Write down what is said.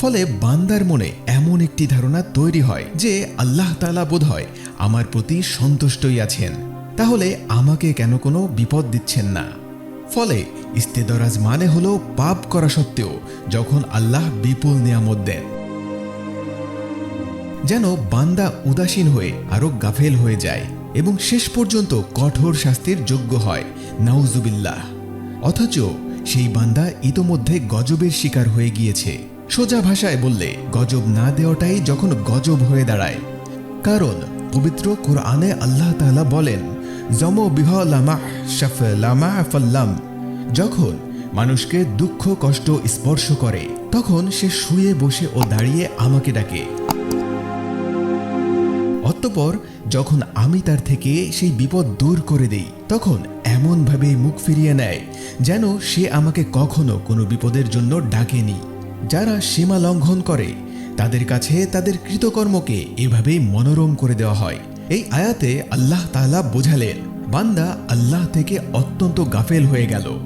ফলে বান্দার মনে এমন একটি ধারণা তৈরি হয় যে আল্লাহ তালা বোধ হয় আমার প্রতি সন্তুষ্টই আছেন। তাহলে আমাকে কেন কোনো বিপদ দিচ্ছেন না? ফলে ইস্তেদরাজ মানে হলো পাপ করা সত্ত্বেও যখন আল্লাহ বিপুল নিয়ামত দেন। যেন বান্দা উদাসীন হয়ে আরও গাফেল হয়ে যায় এবং শেষ পর্যন্ত কঠোর শাস্তির যোগ্য হয়। নাউজুবিল্লাহ। অথচ সেই বান্দা ইতোমধ্যে গজবের শিকার হয়ে গিয়েছে। সোজা ভাষায় বললে, গজব না দেওয়াটাই যখন গজব হয়ে দাঁড়ায়। কারণ, পবিত্র কোরআনে আল্লাহ তাআলা বলেন জম বিহ ফাল্লাম। যখন মানুষকে দুঃখ, কষ্ট স্পর্শ করে, তখন সে শুয়ে বসে ও দাঁড়িয়ে আমাকে ডাকে। অতঃপর, যখন আমি তার থেকে সেই বিপদ দূর করে দেই, তখন এমনভাবে মুখ ফিরিয়ে নেয়, যেন সে আমাকে কখনো কোনো বিপদের জন্য ডাকেনি। যারা সীমা লঙ্ঘন করে, তাদের কাছে তাদের কৃতকর্মকে এভাবেই মনোরম করে দেওয়া হয়। এই আয়াতে আল্লাহ তালা বোঝালেন, বান্দা আল্লাহ থেকে অত্যন্ত গাফেল হয়ে গেল।